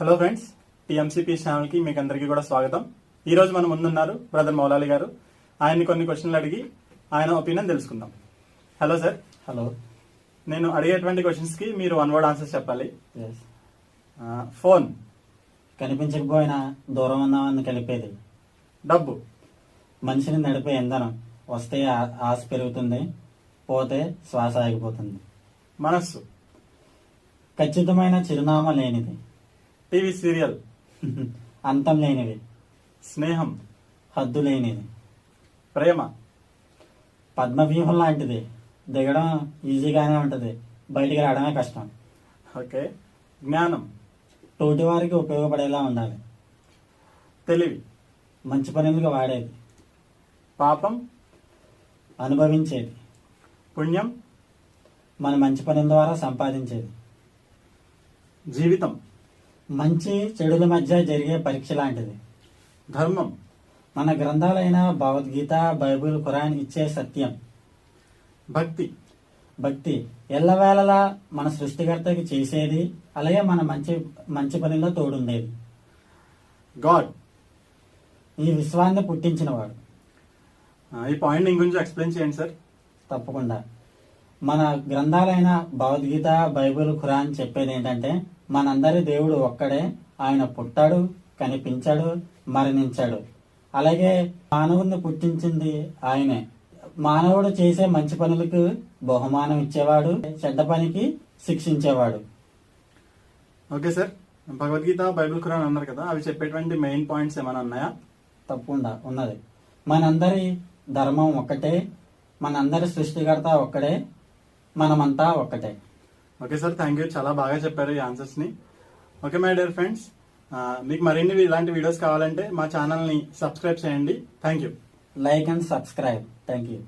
Hello friends టీఎంసీపీ ఛానల్కి మీకు అందరికీ కూడా స్వాగతం. ఈ రోజు మన ముందున్నారు బ్రదర్ మౌలాలి గారు. ఆయన్ని కొన్ని క్వశ్చన్లు అడిగి ఆయన ఒపీనియన్ తెలుసుకుందాం. హలో సార్ హలో నేను అడిగేటువంటి క్వశ్చన్స్కి మీరు వన్ వర్డ్ ఆన్సర్ చెప్పాలి. ఫోన్ కనిపించకపోయినా దూరం ఉన్నవాన్ని కలిపేది. డబ్బు. మనిషిని నడిపే ఇంధనం వస్తే ఆశ పెరుగుతుంది పోతే శ్వాస ఆగిపోతుంది. మనస్సు. ఖచ్చితమైన చిరునామా లేనిది. TV serial. అంతం లేనిది. స్నేహం. హద్దు లేనిది. ప్రేమ. పద్మవ్యూహం లాంటిది. దిగడం ఈజీగానే ఉంటుంది. బయటికి రావడమే కష్టం. ఓకే. జ్ఞానం. తోటి వారికి ఉపయోగపడేలా ఉండాలి. తెలివి. మంచి పనులుగా వాడేది? పాపం. అనుభవించేది. పుణ్యం. మన మంచి పనుల ద్వారా సంపాదించేది. జీవితం. మంచి చెడుల మధ్య జరిగే పరీక్ష లాంటిది. ధర్మం. మన గ్రంథాలైన భగవద్గీత బైబిల్ ఖురాన్ ఇచ్చే సత్యం. భక్తి. భక్తి ఎల్లవేళలా మన సృష్టికర్తకి చేసేది అలాగే మన మంచి మంచి పనిలో తోడుండేది. గాడ్. ఈ విశ్వాన్ని పుట్టించినవాడు. ఈ పాయింట్ ఇంకొంచెం ఎక్స్ప్లెయిన్ చేయండి సార్. తప్పకుండా. మన గ్రంథాలైన భగవద్గీత బైబిల్ ఖురాన్ చెప్పేది ఏంటంటే మనందరి దేవుడు ఒక్కడే. ఆయన పుట్టాడు కనిపించాడు మరణించాడు. అలాగే మానవుడిని పుట్టించింది ఆయనే. మానవుడు చేసే మంచి పనులకు బహుమానం ఇచ్చేవాడు చెడ్డ పనికి శిక్షించేవాడు. Okay sir. Bhagavad Gita Bible Quran అన్నారు కదా అవి చెప్పేటువంటి మెయిన్ పాయింట్స్ ఏమైనా ఉన్నాయా? తప్పకుండా ఉన్నది. మనందరి ధర్మం ఒక్కటే మనందరి సృష్టికర్త ఒక్కడే మనమంతా ఒక్కటే. ఓకే సార్ థ్యాంక్ యూ చాలా బాగా చెప్పారు ఈ ఆన్సర్స్ని. ఓకే మై డియర్ ఫ్రెండ్స్ మీకు మరిన్ని ఇలాంటి వీడియోస్ కావాలంటే మా ఛానల్ని సబ్స్క్రైబ్ చేయండి. Thank you like and subscribe thank you